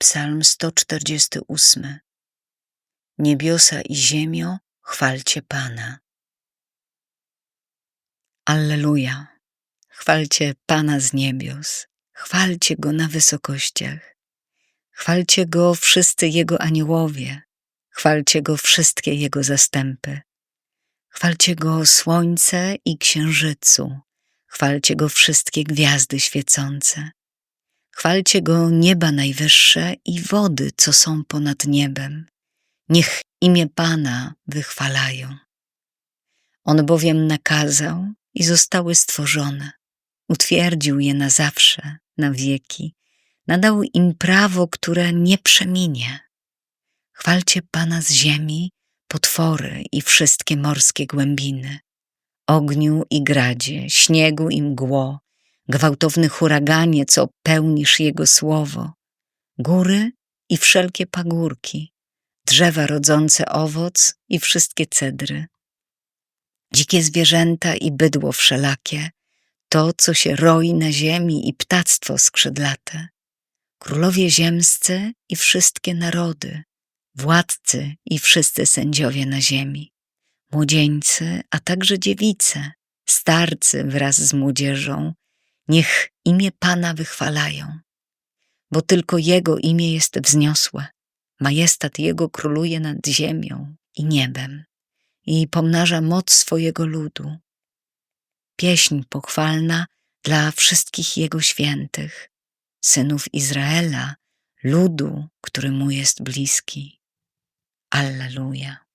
Psalm 148. Niebiosa i ziemio, chwalcie Pana. Alleluja! Chwalcie Pana z niebios, chwalcie Go na wysokościach, chwalcie Go wszyscy Jego aniołowie, chwalcie Go wszystkie Jego zastępy, chwalcie Go słońce i księżycu, chwalcie Go wszystkie gwiazdy świecące. Chwalcie Go nieba najwyższe i wody, co są ponad niebem. Niech imię Pana wychwalają. On bowiem nakazał i zostały stworzone. Utwierdził je na zawsze, na wieki. Nadał im prawo, które nie przeminie. Chwalcie Pana z ziemi, potwory i wszystkie morskie głębiny. Ogniu i gradzie, śniegu i mgło, gwałtowny huraganie, co pełnisz Jego słowo, góry i wszelkie pagórki, drzewa rodzące owoc i wszystkie cedry, dzikie zwierzęta i bydło wszelakie, to, co się roi na ziemi i ptactwo skrzydlate, królowie ziemscy i wszystkie narody, władcy i wszyscy sędziowie na ziemi, młodzieńcy, a także dziewice, starcy wraz z młodzieżą, Niech imię Pana wychwalają, bo tylko Jego imię jest wzniosłe. Majestat Jego króluje nad ziemią i niebem i pomnaża moc swojego ludu. Pieśń pochwalna dla wszystkich Jego świętych, synów Izraela, ludu, który Mu jest bliski. Alleluja.